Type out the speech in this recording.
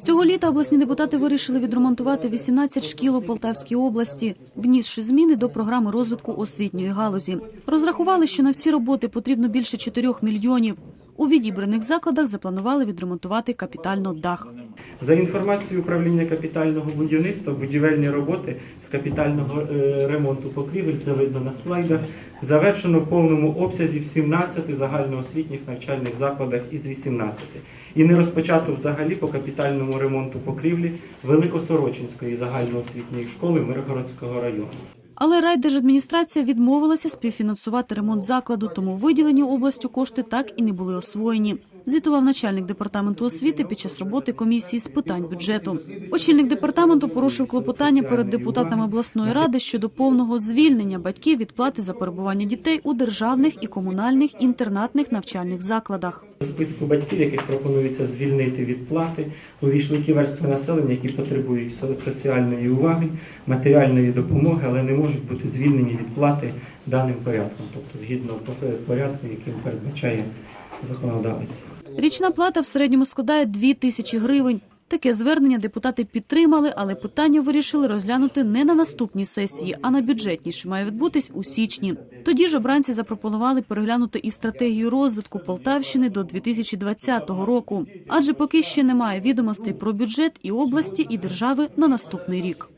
Цього літа обласні депутати вирішили відремонтувати 18 шкіл у Полтавській області, внісши зміни до програми розвитку освітньої галузі. Розрахували, що на всі роботи потрібно більше 4 мільйонів. У відібраних закладах запланували відремонтувати капітально дах. За інформацією управління капітального будівництва, будівельні роботи з капітального е, ремонту покрівель, це видно на слайдах, завершено в повному обсязі в 17 загальноосвітніх навчальних закладах із 18. І не розпочато взагалі по капітальному ремонту покрівлі Великосорочинської загальноосвітньої школи Миргородського району. Але райдержадміністрація відмовилася співфінансувати ремонт закладу, тому виділені областю кошти так і не були освоєні. Звітував начальник департаменту освіти під час роботи комісії з питань бюджету. Очільник департаменту порушив клопотання перед депутатами обласної ради щодо повного звільнення батьків від плати за перебування дітей у державних і комунальних інтернатних навчальних закладах. До списку батьків, яких пропонується звільнити від плати, увійшли ті верстви населення, які потребують соціальної уваги, матеріальної допомоги, але не можуть бути звільнені від плати даним порядком, тобто згідно порядку, яким передбачає законодавець. Річна плата в середньому складає 2 тисячі гривень. Таке звернення депутати підтримали, але питання вирішили розглянути не на наступній сесії, а на бюджетній, що має відбутись у січні. Тоді ж обранці запропонували переглянути і стратегію розвитку Полтавщини до 2020 року. Адже поки ще немає відомостей про бюджет і області, і держави на наступний рік.